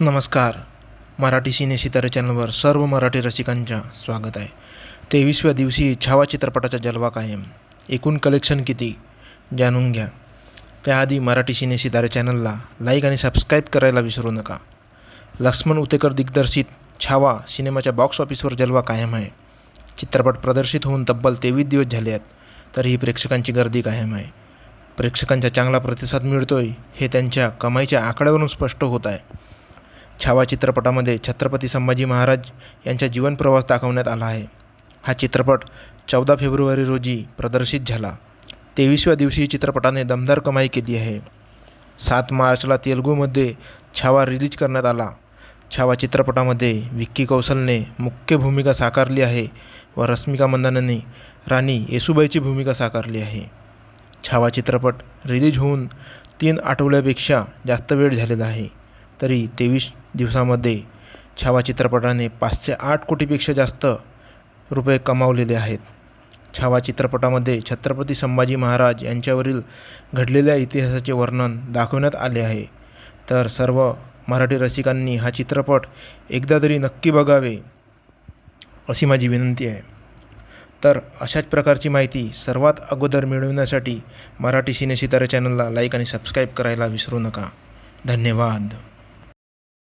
नमस्कार. मराठी सिने सितारे चॅनलवर सर्व मराठी रसिकांच्या स्वागत आहे. तेवीसव्या दिवशी छावा चित्रपटाचा जलवा कायम. एकूण कलेक्शन किती? जाणून घ्या. त्याआधी मराठी सिने सितारे चॅनलला लाईक आणि सबस्क्राईब करायला विसरू नका. लक्ष्मण उतेकर दिग्दर्शित छावा सिनेमाच्या बॉक्स ऑफिसवर जलवा कायम आहे. चित्रपट प्रदर्शित होऊन तब्बल तेवीस दिवस झाले आहेत तरीही प्रेक्षकांची गर्दी कायम आहे. प्रेक्षकांचा चांगला प्रतिसाद मिळतोय हे त्यांच्या कमाईच्या आकड्यावरून स्पष्ट होत आहे. छावा चित्रपटामध्ये छत्रपती संभाजी महाराज यांचा जीवनप्रवास दाखवण्यात आला आहे. हा चित्रपट चौदा फेब्रुवारी रोजी प्रदर्शित झाला. तेवीसव्या दिवशी चित्रपटाने दमदार कमाई केली आहे. सात मार्चला तेलुगूमध्ये छावा रिलीज करण्यात आला. छावा चित्रपटामध्ये विक्की कौशलने मुख्य भूमिका साकारली आहे व रश्मिका मंदानाने राणी येसुबाईची भूमिका साकारली आहे. छावा चित्रपट रिलीज होऊन तीन आठवड्यापेक्षा जास्त वेळ झालेला आहे. तरी तेवीस दिवसामध्ये छावा चित्रपटाने पाचशे आठ कोटीपेक्षा जास्त रुपये कमावलेले आहेत. छावा चित्रपटामध्ये छत्रपती संभाजी महाराज यांच्यावरील घडलेल्या इतिहासाचे वर्णन दाखवण्यात आले आहे. तर सर्व मराठी रसिकांनी हा चित्रपट एकदा तरी नक्की बघावे अशी माझी विनंती आहे. तर अशाच प्रकारची माहिती सर्वात अगोदर मिळवण्यासाठी मराठी सिनेसितारे चॅनलला लाईक आणि सबस्क्राईब करायला विसरू नका. धन्यवाद.